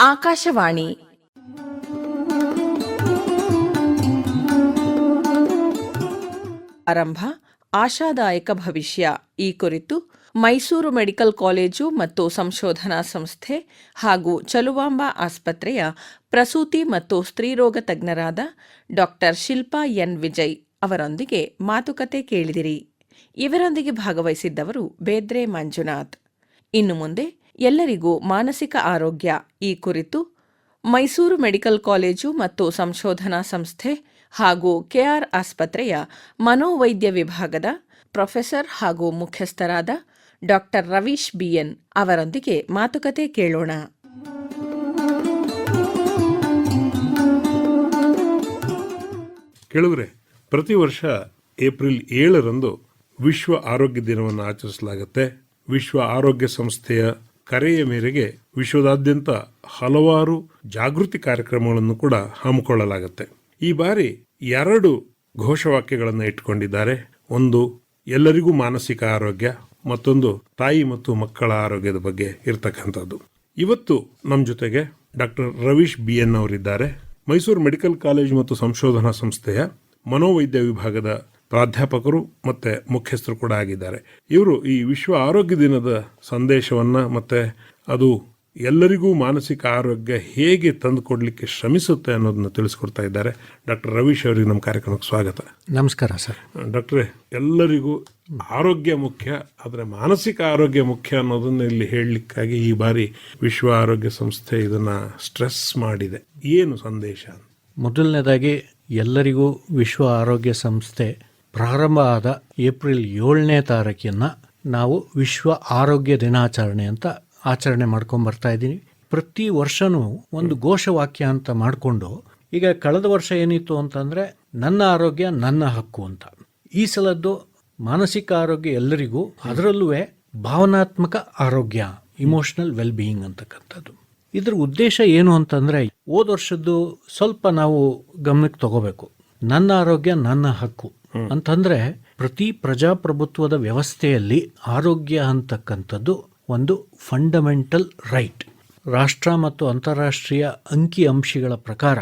ಆಕಾಶವಾಣಿ. ಆರಂಭ, ಆಶಾದಾಯಕ ಭವಿಷ್ಯ. ಈ ಕುರಿತು ಮೈಸೂರು ಮೆಡಿಕಲ್ ಕಾಲೇಜು ಮತ್ತು ಸಂಶೋಧನಾ ಸಂಸ್ಥೆ ಹಾಗೂ ಚಲುವಾಂಬ ಆಸ್ಪತ್ರೆಯ ಪ್ರಸೂತಿ ಮತ್ತು ಸ್ತ್ರೀರೋಗ ತಜ್ಞರಾದ ಡಾಕ್ಟರ್ ಶಿಲ್ಪಾ ಎನ್. ವಿಜಯ್ ಅವರೊಂದಿಗೆ ಮಾತುಕತೆ ಕೇಳಿದಿರಿ. ಇವರೊಂದಿಗೆ ಭಾಗವಹಿಸಿದ್ದವರು ಬೇದ್ರೆ ಮಂಜುನಾಥ್. ಇನ್ನು ಮುಂದೆ ಎಲ್ಲರಿಗೂ ಮಾನಸಿಕ ಆರೋಗ್ಯ. ಈ ಕುರಿತು ಮೈಸೂರು ಮೆಡಿಕಲ್ ಕಾಲೇಜು ಮತ್ತು ಸಂಶೋಧನಾ ಸಂಸ್ಥೆ ಹಾಗೂ ಕೆಆರ್ ಆಸ್ಪತ್ರೆಯ ಮನೋವೈದ್ಯ ವಿಭಾಗದ ಪ್ರೊಫೆಸರ್ ಹಾಗೂ ಮುಖ್ಯಸ್ಥರಾದ ಡಾಕ್ಟರ್ ರವೀಶ್ ಬಿಎನ್ ಅವರೊಂದಿಗೆ ಮಾತುಕತೆ ಕೇಳೋಣ. ಕೇಳಿದ್ರೆ ಪ್ರತಿ ವರ್ಷ ಏಪ್ರಿಲ್ ಏಳರಂದು ವಿಶ್ವ ಆರೋಗ್ಯ ದಿನವನ್ನು ಆಚರಿಸಲಾಗುತ್ತೆ. ವಿಶ್ವ ಆರೋಗ್ಯ ಸಂಸ್ಥೆಯ ಕರೆಯ ಮೇರೆಗೆ ವಿಶ್ವದಾದ್ಯಂತ ಹಲವಾರು ಜಾಗೃತಿ ಕಾರ್ಯಕ್ರಮಗಳನ್ನು ಕೂಡ ಹಮ್ಮಿಕೊಳ್ಳಲಾಗುತ್ತೆ. ಈ ಬಾರಿ ಎರಡು ಘೋಷವಾಕ್ಯಗಳನ್ನು ಇಟ್ಕೊಂಡಿದ್ದಾರೆ ಒಂದು, ಎಲ್ಲರಿಗೂ ಮಾನಸಿಕ ಆರೋಗ್ಯ, ಮತ್ತೊಂದು, ತಾಯಿ ಮತ್ತು ಮಕ್ಕಳ ಆರೋಗ್ಯದ ಬಗ್ಗೆ ಇರತಕ್ಕಂಥದ್ದು. ಇವತ್ತು ನಮ್ಮ ಜೊತೆಗೆ ಡಾಕ್ಟರ್ ರವೀಶ್ ಬಿ ಎನ್ ಅವರಿದ್ದಾರೆ. ಮೈಸೂರು ಮೆಡಿಕಲ್ ಕಾಲೇಜ್ ಮತ್ತು ಸಂಶೋಧನಾ ಸಂಸ್ಥೆಯ ಮನೋವೈದ್ಯ ವಿಭಾಗದ ಪ್ರಾಧ್ಯಾಪಕರು ಮತ್ತೆ ಮುಖ್ಯಸ್ಥರು ಕೂಡ ಆಗಿದ್ದಾರೆ. ಇವರು ಈ ವಿಶ್ವ ಆರೋಗ್ಯ ದಿನದ ಸಂದೇಶವನ್ನ ಮತ್ತೆ ಅದು ಎಲ್ಲರಿಗೂ ಮಾನಸಿಕ ಆರೋಗ್ಯ ಹೇಗೆ ತಂದುಕೊಡ್ಲಿಕ್ಕೆ ಶ್ರಮಿಸುತ್ತೆ ಅನ್ನೋದನ್ನ ತಿಳಿಸ್ಕೊಡ್ತಾ ಇದ್ದಾರೆ. ಡಾಕ್ಟರ್ ರವೀಶ್ ಅವರಿಗೆ ನಮ್ಮ ಕಾರ್ಯಕ್ರಮಕ್ಕೆ ಸ್ವಾಗತ. ನಮಸ್ಕಾರ ಸರ್. ಡಾಕ್ಟ್ರೆ ಎಲ್ಲರಿಗೂ ಆರೋಗ್ಯ ಮುಖ್ಯ ಆದರೆ ಮಾನಸಿಕ ಆರೋಗ್ಯ ಮುಖ್ಯ ಅನ್ನೋದನ್ನ ಇಲ್ಲಿ ಹೇಳಲಿಕ್ಕಾಗಿ ಈ ಬಾರಿ ವಿಶ್ವ ಆರೋಗ್ಯ ಸಂಸ್ಥೆ ಇದನ್ನ ಸ್ಟ್ರೆಸ್ ಮಾಡಿದೆ. ಏನು ಸಂದೇಶ ಮೊದಲನೇದಾಗಿ ಎಲ್ಲರಿಗೂ ವಿಶ್ವ ಆರೋಗ್ಯ ಸಂಸ್ಥೆ ಪ್ರಾರಂಭ ಆದ ಏಪ್ರಿಲ್ ಏಳನೇ ತಾರೀಕಿನ ನಾವು ವಿಶ್ವ ಆರೋಗ್ಯ ದಿನಾಚರಣೆ ಅಂತ ಆಚರಣೆ ಮಾಡ್ಕೊಂಡು ಬರ್ತಾ ಇದ್ದೀನಿ. ಪ್ರತಿ ವರ್ಷನೂ ಒಂದು ಘೋಷವಾಕ್ಯ ಅಂತ ಮಾಡಿಕೊಂಡು ಈಗ ಕಳೆದ ವರ್ಷ ಏನಿತ್ತು ಅಂತಂದರೆ ನನ್ನ ಆರೋಗ್ಯ ನನ್ನ ಹಕ್ಕು ಅಂತ. ಈ ಸಲದ್ದು ಮಾನಸಿಕ ಆರೋಗ್ಯ ಎಲ್ಲರಿಗೂ ಅದರಲ್ಲೂ ಭಾವನಾತ್ಮಕ ಆರೋಗ್ಯ ಇಮೋಷನಲ್ ವೆಲ್ ಬೀಯಿಂಗ್ ಅಂತಕ್ಕಂಥದ್ದು. ಇದ್ರ ಉದ್ದೇಶ ಏನು ಅಂತಂದರೆ ಹೋದ ವರ್ಷದ್ದು ಸ್ವಲ್ಪ ನಾವು ಗಮನಕ್ಕೆ ತಗೋಬೇಕು. ನನ್ನ ಆರೋಗ್ಯ ನನ್ನ ಹಕ್ಕು. ಅಂತಂದ್ರೆ ಪ್ರತಿ ಪ್ರಜಾಪ್ರಭುತ್ವದ ವ್ಯವಸ್ಥೆಯಲ್ಲಿ ಆರೋಗ್ಯ ಅಂತಕ್ಕಂಥದ್ದು ಒಂದು ಫಂಡಮೆಂಟಲ್ ರೈಟ್ ರಾಷ್ಟ್ರ ಮತ್ತು ಅಂತಾರಾಷ್ಟ್ರೀಯ ಅಂಕಿಅಂಶಗಳ ಪ್ರಕಾರ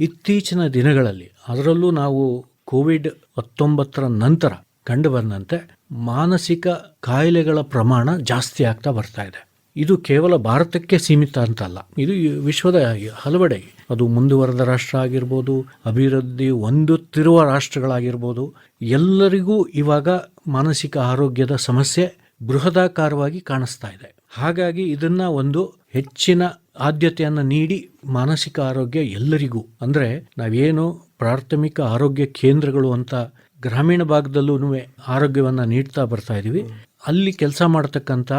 ಇತ್ತೀಚಿನ ದಿನಗಳಲ್ಲಿ, ಅದರಲ್ಲೂ ನಾವು ಕೋವಿಡ್ ಹತ್ತೊಂಬತ್ತರ ನಂತರ ಕಂಡುಬಂದಂತೆ ಮಾನಸಿಕ ಕಾಯಿಲೆಗಳ ಪ್ರಮಾಣ ಜಾಸ್ತಿ ಆಗ್ತಾ ಬರ್ತಾ ಇದೆ. ಇದು ಕೇವಲ ಭಾರತಕ್ಕೆ ಸೀಮಿತ ಅಂತ ಅಲ್ಲ ಇದು ವಿಶ್ವದ ಹಲವೆಡೆ ಅದು ಮುಂದುವರೆದ ರಾಷ್ಟ್ರ ಆಗಿರ್ಬೋದು, ಅಭಿವೃದ್ಧಿ ಹೊಂದುತ್ತಿರುವ ರಾಷ್ಟ್ರಗಳಾಗಿರ್ಬೋದು, ಎಲ್ಲರಿಗೂ ಇವಾಗ ಮಾನಸಿಕ ಆರೋಗ್ಯದ ಸಮಸ್ಯೆ ಬೃಹದಾಕಾರವಾಗಿ ಕಾಣಿಸ್ತಾ ಇದೆ. ಹಾಗಾಗಿ ಇದನ್ನ ಒಂದು ಹೆಚ್ಚಿನ ಆದ್ಯತೆಯನ್ನು ನೀಡಿ ಮಾನಸಿಕ ಆರೋಗ್ಯ ಎಲ್ಲರಿಗೂ. ಅಂದ್ರೆ ನಾವೇನು ಪ್ರಾಥಮಿಕ ಆರೋಗ್ಯ ಕೇಂದ್ರಗಳು ಅಂತ ಗ್ರಾಮೀಣ ಭಾಗದಲ್ಲೂ ಆರೋಗ್ಯವನ್ನ ನೀಡ್ತಾ ಬರ್ತಾ ಇದ್ದೀವಿ ಅಲ್ಲಿ ಕೆಲಸ ಮಾಡತಕ್ಕಂಥ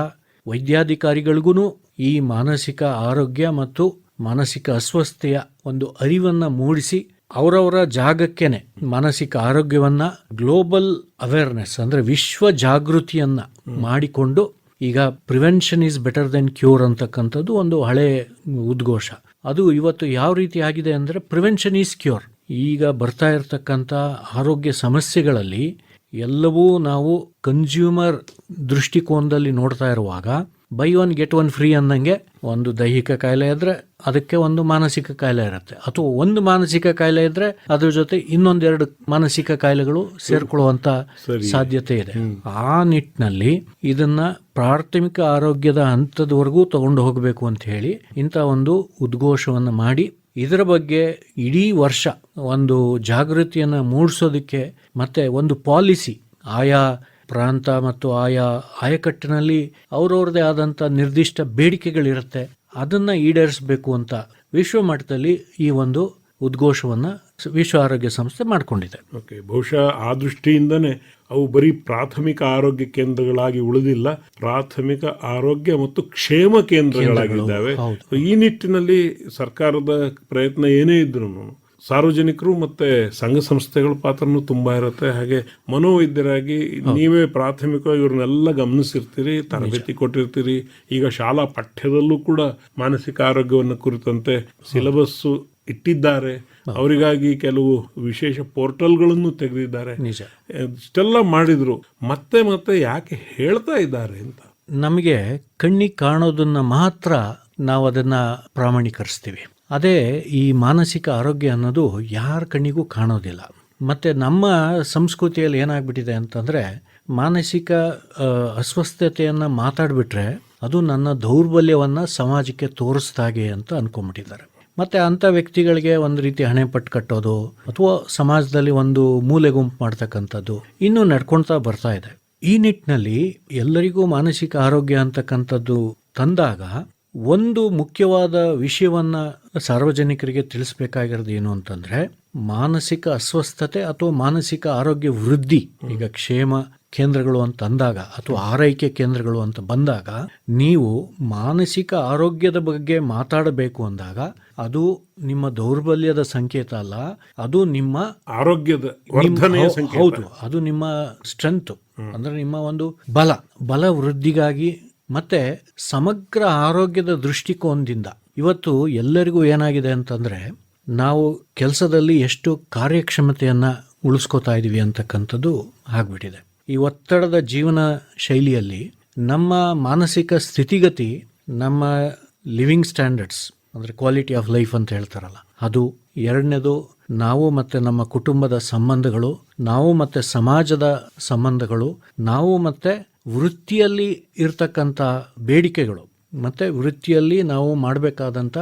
ವೈದ್ಯಾಧಿಕಾರಿಗಳಿಗೂ ಈ ಮಾನಸಿಕ ಆರೋಗ್ಯ ಮತ್ತು ಮಾನಸಿಕ ಅಸ್ವಸ್ಥೆಯ ಒಂದು ಅರಿವನ್ನ ಮೂಡಿಸಿ ಅವರವರ ಜಾಗಕ್ಕೇನೆ ಮಾನಸಿಕ ಆರೋಗ್ಯವನ್ನ ಗ್ಲೋಬಲ್ ಅವೇರ್ನೆಸ್ ಅಂದ್ರೆ ವಿಶ್ವ ಜಾಗೃತಿಯನ್ನ ಮಾಡಿಕೊಂಡು ಈಗ prevention is better then cure ಅಂತಕ್ಕಂಥದ್ದು ಒಂದು ಹಳೆ ಉದ್ಘೋಷ. ಅದು ಇವತ್ತು ಯಾವ ರೀತಿ ಆಗಿದೆ ಅಂದ್ರೆ ಪ್ರಿವೆನ್ಷನ್ ಈಸ್ ಕ್ಯೂರ್. ಈಗ ಬರ್ತಾ ಇರತಕ್ಕಂಥ ಆರೋಗ್ಯ ಸಮಸ್ಯೆಗಳಲ್ಲಿ ಎಲ್ಲವೂ ನಾವು ಕನ್ಸ್ಯೂಮರ್ ದೃಷ್ಟಿಕೋನದಲ್ಲಿ ನೋಡ್ತಾ ಇರುವಾಗ buy one get one free ಅಂದಂಗೆ ಒಂದು ದೈಹಿಕ ಕಾಯಿಲೆ ಇದ್ರೆ ಅದಕ್ಕೆ ಒಂದು ಮಾನಸಿಕ ಕಾಯಿಲೆ ಇರುತ್ತೆ. ಅಥವಾ ಒಂದು ಮಾನಸಿಕ ಕಾಯಿಲೆ ಇದ್ರೆ ಅದ್ರ ಜೊತೆ ಇನ್ನೊಂದೆರಡು ಮಾನಸಿಕ ಕಾಯಿಲೆಗಳು ಸೇರ್ಕೊಳ್ಳುವಂತ ಸಾಧ್ಯತೆ ಇದೆ. ಆ ನಿಟ್ಟಿನಲ್ಲಿ ಇದನ್ನ ಪ್ರಾಥಮಿಕ ಆರೋಗ್ಯದ ಹಂತದವರೆಗೂ ತಗೊಂಡು ಹೋಗಬೇಕು ಅಂತ ಹೇಳಿ ಇಂಥ ಒಂದು ಉದ್ಘೋಷವನ್ನು ಮಾಡಿ ಇದರ ಬಗ್ಗೆ ಇಡೀ ವರ್ಷ ಒಂದು ಜಾಗೃತಿಯನ್ನು ಮೂಡಿಸೋದಕ್ಕೆ ಮತ್ತೆ ಒಂದು ಪಾಲಿಸಿ, ಆಯಾ ಪ್ರಾಂತ ಮತ್ತು ಆಯಾ ಆಯಕಟ್ಟಿನಲ್ಲಿ ಅವ್ರವ್ರದೇ ಆದಂಥ ನಿರ್ದಿಷ್ಟ ಬೇಡಿಕೆಗಳಿರುತ್ತೆ, ಅದನ್ನು ಈಡೇರಿಸಬೇಕು ಅಂತ ವಿಶ್ವಮಟ್ಟದಲ್ಲಿ ಈ ಒಂದು ಉದ್ಘೋಷವನ್ನ ವಿಶ್ವ ಆರೋಗ್ಯ ಸಂಸ್ಥೆ ಮಾಡಿಕೊಂಡಿದೆ. ಓಕೆ ಬಹುಶಃ ಆ ದೃಷ್ಟಿಯಿಂದನೇ ಅವು ಬರೀ ಪ್ರಾಥಮಿಕ ಆರೋಗ್ಯ ಕೇಂದ್ರಗಳಾಗಿ ಉಳಿದಿಲ್ಲ ಪ್ರಾಥಮಿಕ ಆರೋಗ್ಯ ಮತ್ತು ಕ್ಷೇಮ ಕೇಂದ್ರಗಳಾಗಿದ್ದಾವೆ. ಈ ನಿಟ್ಟಿನಲ್ಲಿ ಸರ್ಕಾರದ ಪ್ರಯತ್ನ ಏನೇ ಇದ್ರು ಸಾರ್ವಜನಿಕರು ಮತ್ತೆ ಸಂಘ ಸಂಸ್ಥೆಗಳ ಪಾತ್ರನೂ ತುಂಬಾ ಇರುತ್ತೆ. ಹಾಗೆ ಮನೋವೈದ್ಯರಾಗಿ ನೀವೇ ಪ್ರಾಥಮಿಕವಾಗಿ ಇವ್ರನ್ನೆಲ್ಲ ಗಮನಿಸಿರ್ತೀರಿ ತರಬೇತಿ ಕೊಟ್ಟಿರ್ತೀರಿ. ಈಗ ಶಾಲಾ ಪಠ್ಯದಲ್ಲೂ ಕೂಡ ಮಾನಸಿಕ ಆರೋಗ್ಯವನ್ನು ಕುರಿತಂತೆ ಸಿಲೆಬಸ್ಸು ಇಟ್ಟಿದ್ದಾರೆ. ಅವರಿಗಾಗಿ ಕೆಲವು ವಿಶೇಷ ಪೋರ್ಟಲ್ಗಳನ್ನು ತೆಗೆದಿದ್ದಾರೆ. ನಿಜ. ಇಷ್ಟೆಲ್ಲ ಮಾಡಿದ್ರು. ಮತ್ತೆ ಮತ್ತೆ ಯಾಕೆ ಹೇಳ್ತಾ ಇದ್ದಾರೆ ಅಂತ? ನಮಗೆ ಕಣ್ಣಿಗೆ ಕಾಣೋದನ್ನ ಮಾತ್ರ ನಾವು ಅದನ್ನ ಪ್ರಾಮಾಣೀಕರಿಸ್ತೀವಿ. ಅದೇ ಈ ಮಾನಸಿಕ ಆರೋಗ್ಯ ಅನ್ನೋದು ಯಾರ ಕಣ್ಣಿಗೂ ಕಾಣೋದಿಲ್ಲ. ಮತ್ತು ನಮ್ಮ ಸಂಸ್ಕೃತಿಯಲ್ಲಿ ಏನಾಗ್ಬಿಟ್ಟಿದೆ ಅಂತಂದರೆ ಮಾನಸಿಕ ಅಸ್ವಸ್ಥತೆಯನ್ನು ಮಾತಾಡಿಬಿಟ್ರೆ ಅದು ನನ್ನ ದೌರ್ಬಲ್ಯವನ್ನು ಸಮಾಜಕ್ಕೆ ತೋರಿಸ್ದಾಗೆ ಅಂತ ಅನ್ಕೊಂಬಿಟ್ಟಿದ್ದಾರೆ ಮತ್ತು ಅಂಥ ವ್ಯಕ್ತಿಗಳಿಗೆ ಒಂದು ರೀತಿ ಹಣೆ ಪಟ್ಟು ಕಟ್ಟೋದು ಅಥವಾ ಸಮಾಜದಲ್ಲಿ ಒಂದು ಮೂಲೆ ಗುಂಪು ಮಾಡ್ತಕ್ಕಂಥದ್ದು ಇನ್ನೂ ನಡ್ಕೊಳ್ತಾ ಬರ್ತಾ ಇದೆ. ಈ ನಿಟ್ಟಿನಲ್ಲಿ ಎಲ್ಲರಿಗೂ ಮಾನಸಿಕ ಆರೋಗ್ಯ ಅಂತಕ್ಕಂಥದ್ದು ತಂದಾಗ ಒಂದು ಮುಖ್ಯವಾದ ವಿಷಯವನ್ನ ಸಾರ್ವಜನಿಕರಿಗೆ ತಿಳಿಸ್ಬೇಕಾಗಿರೋದು ಏನು ಅಂತಂದ್ರೆ ಮಾನಸಿಕ ಅಸ್ವಸ್ಥತೆ ಅಥವಾ ಮಾನಸಿಕ ಆರೋಗ್ಯ ವೃದ್ಧಿ ಈಗ ಕ್ಷೇಮ ಕೇಂದ್ರಗಳು ಅಂತ ಅಂದಾಗ ಅಥವಾ ಆರೈಕೆ ಕೇಂದ್ರಗಳು ಅಂತ ಬಂದಾಗ ನೀವು ಮಾನಸಿಕ ಆರೋಗ್ಯದ ಬಗ್ಗೆ ಮಾತಾಡಬೇಕು ಅಂದಾಗ ಅದು ನಿಮ್ಮ ದೌರ್ಬಲ್ಯದ ಸಂಕೇತ ಅಲ್ಲ ಅದು ನಿಮ್ಮ ಆರೋಗ್ಯದ ಹೌದು ಅದು ನಿಮ್ಮ ಸ್ಟ್ರೆಂತ್ ಅಂದ್ರೆ ನಿಮ್ಮ ಒಂದು ಬಲ ಬಲ ವೃದ್ಧಿಗಾಗಿ ಮತ್ತೆ ಸಮಗ್ರ ಆರೋಗ್ಯದ ದೃಷ್ಟಿಕೋನದಿಂದ. ಇವತ್ತು ಎಲ್ಲರಿಗೂ ಏನಾಗಿದೆ ಅಂತಂದ್ರೆ ನಾವು ಕೆಲಸದಲ್ಲಿ ಎಷ್ಟು ಕಾರ್ಯಕ್ಷಮತೆಯನ್ನು ಉಳಿಸ್ಕೋತಾ ಇದ್ದೀವಿ ಅಂತಕ್ಕಂಥದ್ದು ಆಗ್ಬಿಟ್ಟಿದೆ. ಈ ಒತ್ತಡದ ಜೀವನ ಶೈಲಿಯಲ್ಲಿ ನಮ್ಮ ಮಾನಸಿಕ ಸ್ಥಿತಿಗತಿ, ನಮ್ಮ ಲಿವಿಂಗ್ ಸ್ಟ್ಯಾಂಡರ್ಡ್ಸ್, ಅಂದರೆ ಕ್ವಾಲಿಟಿ ಆಫ್ ಲೈಫ್ ಅಂತ ಹೇಳ್ತಾರಲ್ಲ, ಅದು ಎರಡನೇದು ನಾವು ಮತ್ತು ನಮ್ಮ ಕುಟುಂಬದ ಸಂಬಂಧಗಳು, ನಾವು ಮತ್ತು ಸಮಾಜದ ಸಂಬಂಧಗಳು, ನಾವು ಮತ್ತು ವೃತ್ತಿಯಲ್ಲಿ ಇರ್ತಕ್ಕಂಥ ಬೇಡಿಕೆಗಳು, ಮತ್ತು ವೃತ್ತಿಯಲ್ಲಿ ನಾವು ಮಾಡಬೇಕಾದಂಥ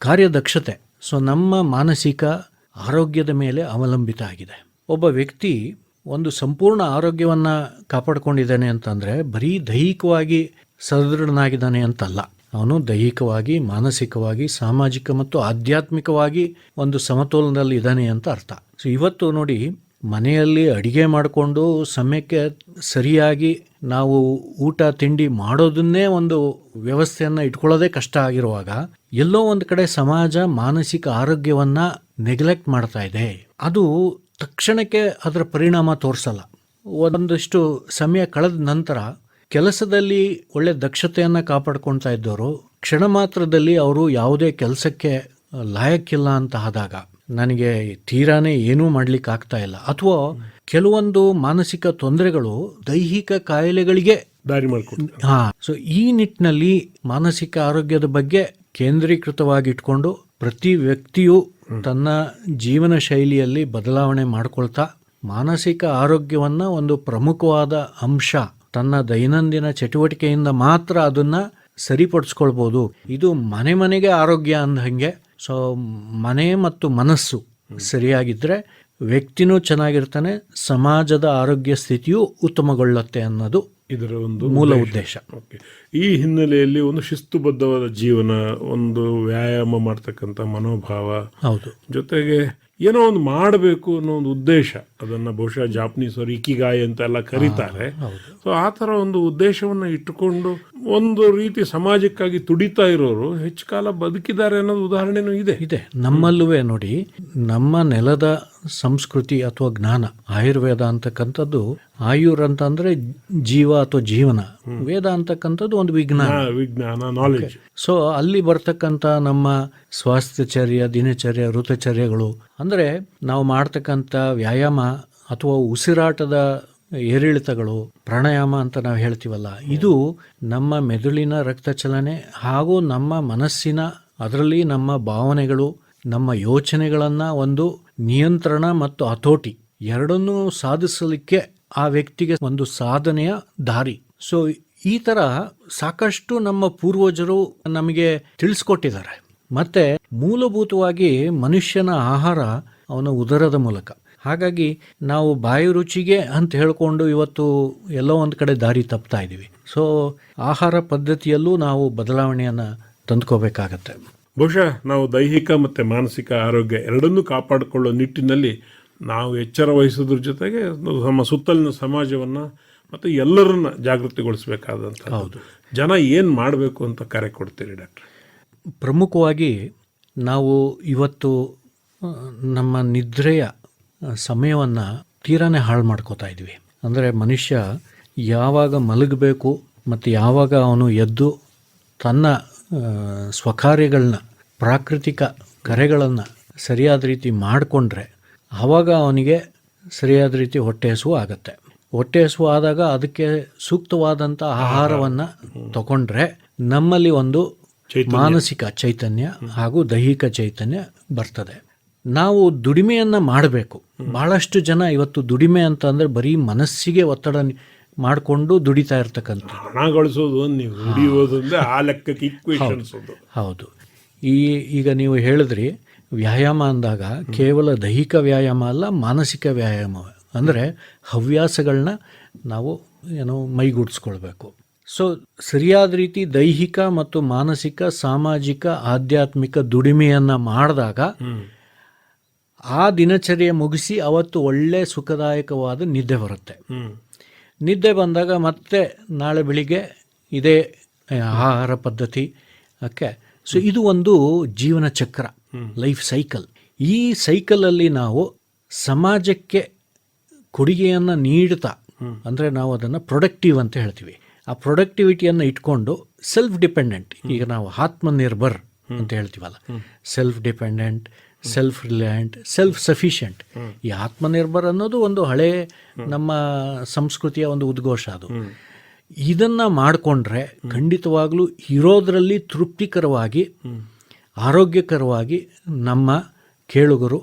ಕಾರ್ಯದಕ್ಷತೆ ಸೊ ನಮ್ಮ ಮಾನಸಿಕ ಆರೋಗ್ಯದ ಮೇಲೆ ಅವಲಂಬಿತ ಆಗಿದೆ. ಒಬ್ಬ ವ್ಯಕ್ತಿ ಒಂದು ಸಂಪೂರ್ಣ ಆರೋಗ್ಯವನ್ನು ಕಾಪಾಡ್ಕೊಂಡಿದ್ದಾನೆ ಅಂತಂದರೆ ಬರೀ ದೈಹಿಕವಾಗಿ ಸದೃಢನಾಗಿದ್ದಾನೆ ಅಂತಲ್ಲ. ಅವನು ದೈಹಿಕವಾಗಿ, ಮಾನಸಿಕವಾಗಿ, ಸಾಮಾಜಿಕ ಮತ್ತು ಆಧ್ಯಾತ್ಮಿಕವಾಗಿ ಒಂದು ಸಮತೋಲನದಲ್ಲಿ ಇದ್ದಾನೆ ಅಂತ ಅರ್ಥ. ಸೊ ಇವತ್ತು ನೋಡಿ ಮನೆಯಲ್ಲಿ ಅಡಿಗೆ ಮಾಡಿಕೊಂಡು ಸಮಯಕ್ಕೆ ಸರಿಯಾಗಿ ನಾವು ಊಟ, ತಿಂಡಿ ಮಾಡೋದನ್ನೇ ಒಂದು ವ್ಯವಸ್ಥೆಯನ್ನ ಇಟ್ಕೊಳ್ಳೋದೇ ಕಷ್ಟ ಆಗಿರುವಾಗ ಎಲ್ಲೋ ಒಂದು ಕಡೆ ಸಮಾಜ ಮಾನಸಿಕ ಆರೋಗ್ಯವನ್ನ ನೆಗ್ಲೆಕ್ಟ್ ಮಾಡ್ತಾ ಇದೆ. ಅದು ತಕ್ಷಣಕ್ಕೆ ಅದರ ಪರಿಣಾಮ ತೋರಿಸಲ್ಲ. ಒಂದಷ್ಟು ಸಮಯ ಕಳೆದ ನಂತರ ಕೆಲಸದಲ್ಲಿ ಒಳ್ಳೆ ದಕ್ಷತೆಯನ್ನು ಕಾಪಾಡ್ಕೊಳ್ತಾ ಇದ್ದವರು ಕ್ಷಣ ಮಾತ್ರದಲ್ಲಿ ಅವರು ಯಾವುದೇ ಕೆಲಸಕ್ಕೆ ಲಾಯಕ್ಕಿಲ್ಲ ಅಂತ ಆದಾಗ ನನಗೆ ತೀರಾನೇ ಏನೂ ಮಾಡ್ಲಿಕ್ಕೆ ಆಗ್ತಾ ಇಲ್ಲ. ಅಥವಾ ಕೆಲವೊಂದು ಮಾನಸಿಕ ತೊಂದರೆಗಳು ದೈಹಿಕ ಕಾಯಿಲೆಗಳಿಗೆ ದಾರಿ ಮಾಡಿಕೊಂಡು ಹಾ ಸೊ ಈ ನಿಟ್ಟಿನಲ್ಲಿ ಮಾನಸಿಕ ಆರೋಗ್ಯದ ಬಗ್ಗೆ ಕೇಂದ್ರೀಕೃತವಾಗಿ ಇಟ್ಕೊಂಡು ಪ್ರತಿ ವ್ಯಕ್ತಿಯು ತನ್ನ ಜೀವನ ಶೈಲಿಯಲ್ಲಿ ಬದಲಾವಣೆ ಮಾಡಿಕೊಳ್ತಾ ಮಾನಸಿಕ ಆರೋಗ್ಯವನ್ನ ಒಂದು ಪ್ರಮುಖವಾದ ಅಂಶ ತನ್ನ ದೈನಂದಿನ ಚಟುವಟಿಕೆಯಿಂದ ಮಾತ್ರ ಅದನ್ನ ಸರಿಪಡಿಸ್ಕೊಳ್ಬೋದು. ಇದು ಮನೆ ಮನೆಗೆ ಆರೋಗ್ಯ ಅಂದಂಗೆ ಸೊ ಮನೆ ಮತ್ತು ಮನಸ್ಸು ಸರಿಯಾಗಿದ್ರೆ ವ್ಯಕ್ತಿನೂ ಚೆನ್ನಾಗಿರ್ತಾನೆ ಸಮಾಜದ ಆರೋಗ್ಯ ಸ್ಥಿತಿಯೂ ಉತ್ತಮಗೊಳ್ಳುತ್ತೆ ಅನ್ನೋದು ಇದರ ಒಂದು ಮೂಲ ಉದ್ದೇಶ. ಓಕೆ ಈ ಹಿನ್ನೆಲೆಯಲ್ಲಿ ಒಂದು ಶಿಸ್ತುಬದ್ಧವಾದ ಜೀವನ ಒಂದು ವ್ಯಾಯಾಮ ಮಾಡ್ತಕ್ಕಂಥ ಮನೋಭಾವ ಹೌದು. ಜೊತೆಗೆ ಏನೋ ಒಂದು ಮಾಡಬೇಕು ಅನ್ನೋ ಒಂದು ಉದ್ದೇಶ ಅದನ್ನ ಬಹುಶಃ ಜಾಪನೀಸರು ಇಕಿಗಾಯಿ ಅಂತ ಎಲ್ಲ ಕರೀತಾರೆ. ಸೊ ಆ ತರ ಒಂದು ಉದ್ದೇಶವನ್ನು ಇಟ್ಟುಕೊಂಡು ಒಂದು ರೀತಿ ಸಮಾಜಕ್ಕಾಗಿ ತುಡಿತಾ ಇರೋರು ಹೆಚ್ಚು ಕಾಲ ಬದುಕಿದ್ದಾರೆ ಅನ್ನೋದು ಉದಾಹರಣೆನೂ ಇದೆ. ಇದೆ. ನಮ್ಮಲ್ಲೂ ನೋಡಿ ನಮ್ಮ ನೆಲದ ಸಂಸ್ಕೃತಿ ಅಥವಾ ಜ್ಞಾನ ಆಯುರ್ವೇದ ಅಂತಕ್ಕಂಥದ್ದು ಆಯುರ್ ಅಂತಂದ್ರೆ ಜೀವ ಅಥವಾ ಜೀವನ ವೇದ ಅಂತಕ್ಕಂಥದ್ದು ಒಂದು ವಿಜ್ಞಾನ. ವಿಜ್ಞಾನ ನಾಲೆಜ್ ಸೊ ಅಲ್ಲಿ ಬರ್ತಕ್ಕಂಥ ನಮ್ಮ ಸ್ವಾಸ್ಥ್ಯಚರ್ಯ ದಿನಚರ್ಯ ಋತುಚರ್ಯಗಳು ಅಂದ್ರೆ ನಾವು ಮಾಡ್ತಕ್ಕಂಥ ವ್ಯಾಯಾಮ ಅಥವಾ ಉಸಿರಾಟದ ಏರಿಳಿತಗಳು ಪ್ರಾಣಾಯಾಮ ಅಂತ ನಾವು ಹೇಳ್ತೀವಲ್ಲ ಇದು ನಮ್ಮ ಮೆದುಳಿನ ರಕ್ತ ಚಲನೆ ಹಾಗೂ ನಮ್ಮ ಮನಸ್ಸಿನ ಅದರಲ್ಲಿ ನಮ್ಮ ಭಾವನೆಗಳು ನಮ್ಮ ಯೋಚನೆಗಳನ್ನು ಒಂದು ನಿಯಂತ್ರಣ ಮತ್ತು ಹತೋಟಿ ಎರಡನ್ನೂ ಸಾಧಿಸಲಿಕ್ಕೆ ಆ ವ್ಯಕ್ತಿಗೆ ಒಂದು ಸಾಧನೆಯ ದಾರಿ. ಸೊ ಈ ತರ ಸಾಕಷ್ಟು ನಮ್ಮ ಪೂರ್ವಜರು ನಮಗೆ ತಿಳಿಸ್ಕೊಟ್ಟಿದ್ದಾರೆ. ಮತ್ತೆ ಮೂಲಭೂತವಾಗಿ ಮನುಷ್ಯನ ಆಹಾರ ಅವನ ಉದರದ ಮೂಲಕ. ಹಾಗಾಗಿ ನಾವು ಬಾಯಿ ರುಚಿಗೆ ಅಂತ ಹೇಳಿಕೊಂಡು ಇವತ್ತು ಎಲ್ಲೋ ಒಂದು ಕಡೆ ದಾರಿ ತಪ್ತಾ ಇದ್ದೀವಿ ಸೊ ಆಹಾರ ಪದ್ಧತಿಯಲ್ಲೂ ನಾವು ಬದಲಾವಣೆಯನ್ನ ತಂದ್ಕೋಬೇಕಾಗತ್ತೆ. ಬಹುಶಃ ನಾವು ದೈಹಿಕ ಮತ್ತು ಮಾನಸಿಕ ಆರೋಗ್ಯ ಎರಡನ್ನೂ ಕಾಪಾಡಿಕೊಳ್ಳೋ ನಿಟ್ಟಿನಲ್ಲಿ ನಾವು ಎಚ್ಚರ ವಹಿಸೋದ್ರ ಜೊತೆಗೆ ನಮ್ಮ ಸುತ್ತಲಿನ ಸಮಾಜವನ್ನು ಮತ್ತು ಎಲ್ಲರನ್ನ ಹೌದು. ಜನ ಏನು ಮಾಡಬೇಕು ಅಂತ ಕರೆ ಕೊಡ್ತೀರಿ ಡಾಕ್ಟರ್? ಪ್ರಮುಖವಾಗಿ ನಾವು ಇವತ್ತು ನಮ್ಮ ನಿದ್ರೆಯ ಸಮಯವನ್ನು ತೀರಾನೇ ಹಾಳು ಮಾಡ್ಕೋತಾ ಇದ್ವಿ. ಅಂದರೆ ಮನುಷ್ಯ ಯಾವಾಗ ಮಲಗಬೇಕು ಮತ್ತು ಯಾವಾಗ ಅವನು ಎದ್ದು ತನ್ನ ಸ್ವಕಾರ್ಯಗಳನ್ನ ಪ್ರಾಕೃತಿಕ ಕರೆಗಳನ್ನು ಸರಿಯಾದ ರೀತಿ ಮಾಡಿಕೊಂಡ್ರೆ ಆವಾಗ ಅವನಿಗೆ ಸರಿಯಾದ ರೀತಿ ಹೊಟ್ಟೆ ಹಸುವು ಆಗುತ್ತೆ. ಹೊಟ್ಟೆ ಹಸುವು ಆದಾಗ ಅದಕ್ಕೆ ಸೂಕ್ತವಾದಂಥ ಆಹಾರವನ್ನು ತಗೊಂಡ್ರೆ ನಮ್ಮಲ್ಲಿ ಒಂದು ಮಾನಸಿಕ ಚೈತನ್ಯ ಹಾಗೂ ದೈಹಿಕ ಚೈತನ್ಯ ಬರ್ತದೆ. ನಾವು ದುಡಿಮೆಯನ್ನು ಮಾಡಬೇಕು. ಬಹಳಷ್ಟು ಜನ ಇವತ್ತು ದುಡಿಮೆ ಅಂತ ಅಂದ್ರೆ ಬರೀ ಮನಸ್ಸಿಗೆ ಒತ್ತಡ ಮಾಡಿಕೊಂಡು ದುಡಿತಾ ಇರ್ತಕ್ಕಂಥ ಹಣ ಗಳಿಸೋದು ನೀವು ದುಡಿಯೋದು ಆ ಲೆಕ್ಕಕ್ಕೆ ಹೌದು. ಈ, ಈಗ ನೀವು ಹೇಳಿದ್ರಿ, ವ್ಯಾಯಾಮ ಅಂದಾಗ ಕೇವಲ ದೈಹಿಕ ವ್ಯಾಯಾಮ ಅಲ್ಲ, ಮಾನಸಿಕ ವ್ಯಾಯಾಮ. ಅಂದರೆ ಹವ್ಯಾಸಗಳನ್ನ ನಾವು, ಏನೋ, ಮೈಗೂಡಿಸ್ಕೊಳ್ಬೇಕು. ಸೊ ಸರಿಯಾದ ರೀತಿ ದೈಹಿಕ ಮತ್ತು ಮಾನಸಿಕ, ಸಾಮಾಜಿಕ, ಆಧ್ಯಾತ್ಮಿಕ ದುಡಿಮೆಯನ್ನು ಮಾಡಿದಾಗ ಆ ದಿನಚರ್ಯ ಮುಗಿಸಿ ಅವತ್ತು ಒಳ್ಳೆ ಸುಖದಾಯಕವಾದ ನಿದ್ದೆ ಬರುತ್ತೆ. ನಿದ್ದೆ ಬಂದಾಗ ಮತ್ತೆ ನಾಳೆ ಬೆಳಿಗ್ಗೆ ಇದೇ ಆಹಾರ ಪದ್ಧತಿ, ಓಕೆ? ಸೊ ಇದು ಒಂದು ಜೀವನ ಚಕ್ರ ಲೈಫ್ ಸೈಕಲ್ ಈ ಸೈಕಲಲ್ಲಿ ನಾವು ಸಮಾಜಕ್ಕೆ ಕೊಡುಗೆಯನ್ನು ನೀಡ್ತಾ ಅಂದರೆ ನಾವು ಅದನ್ನು ಪ್ರೊಡಕ್ಟಿವ್ ಅಂತ ಹೇಳ್ತೀವಿ. ಆ ಪ್ರೊಡಕ್ಟಿವಿಟಿಯನ್ನು ಇಟ್ಕೊಂಡು ಸೆಲ್ಫ್ ಡಿಪೆಂಡೆಂಟ್ ಈಗ ನಾವು ಆತ್ಮನಿರ್ಭರ್ ಅಂತ ಹೇಳ್ತೀವಲ್ಲ. Self dependent self reliant self sufficient ಈ ಆತ್ಮನಿರ್ಭರ್ ಅನ್ನೋದು ಒಂದು ಹಳೆ ನಮ್ಮ ಸಂಸ್ಕೃತಿಯ ಒಂದು ಉದ್ಘೋಷ ಅದು. ಇದನ್ನ ಮಾಡಿಕೊಂಡ್ರೆ ಖಂಡಿತವಾಗ್ಲೂ ಇರೋದರಲ್ಲಿ ತೃಪ್ತಿಕರವಾಗಿ ಆರೋಗ್ಯಕರವಾಗಿ ನಮ್ಮ ಕೇಳುಗರು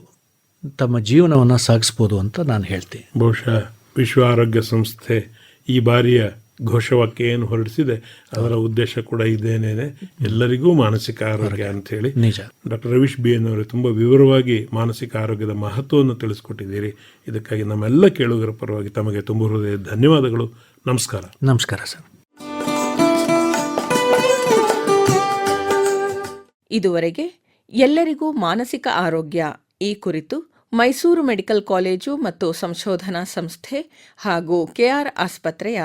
ತಮ್ಮ ಜೀವನವನ್ನು ಸಾಗಿಸ್ಬೋದು ಅಂತ ನಾನು ಹೇಳ್ತೀನಿ. ಬಹುಶಃ ವಿಶ್ವ ಆರೋಗ್ಯ ಸಂಸ್ಥೆ ಈ ಬಾರಿಯ ಘೋಷವಾಕ್ಯ ಏನು ಹೊರಡಿಸಿದೆ ಅದರ ಉದ್ದೇಶ ಕೂಡ ಇದೇನೇನೆ ಎಲ್ಲರಿಗೂ ಮಾನಸಿಕ ಆರೋಗ್ಯ ಅಂತ ಹೇಳಿ ನಿಜ. ಡಾಕ್ಟರ್ ರವೀಶ್ ಬಿ ಎನ್ ಅವರು ತುಂಬ ವಿವರವಾಗಿ ಮಾನಸಿಕ ಆರೋಗ್ಯದ ಮಹತ್ವವನ್ನು ತಿಳಿಸ್ಕೊಟ್ಟಿದ್ದೀರಿ. ಇದಕ್ಕಾಗಿ ನಮ್ಮೆಲ್ಲ ಕೇಳುಗರ ಪರವಾಗಿ ತಮಗೆ ತುಂಬ ಹೃದಯ ಧನ್ಯವಾದಗಳು. ನಮಸ್ಕಾರ. ನಮಸ್ಕಾರ ಸರ್. ಇದುವರೆಗೆ ಎಲ್ಲರಿಗೂ ಮಾನಸಿಕ ಆರೋಗ್ಯ ಈ ಕುರಿತು ಮೈಸೂರು ಮೆಡಿಕಲ್ ಕಾಲೇಜು ಮತ್ತು ಸಂಶೋಧನಾ ಸಂಸ್ಥೆ ಹಾಗೂ ಕೆಆರ್ ಆಸ್ಪತ್ರೆಯ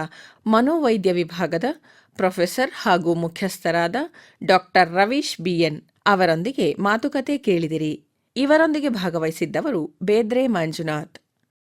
ಮನೋವೈದ್ಯ ವಿಭಾಗದ ಪ್ರೊಫೆಸರ್ ಹಾಗೂ ಮುಖ್ಯಸ್ಥರಾದ ಡಾಕ್ಟರ್ ರವೀಶ್ ಬಿಎನ್ ಅವರೊಂದಿಗೆ ಮಾತುಕತೆ ಕೇಳಿದಿರಿ. ಇವರೊಂದಿಗೆ ಭಾಗವಹಿಸಿದ್ದವರು ಬೇದ್ರೆ ಮಂಜುನಾಥ್.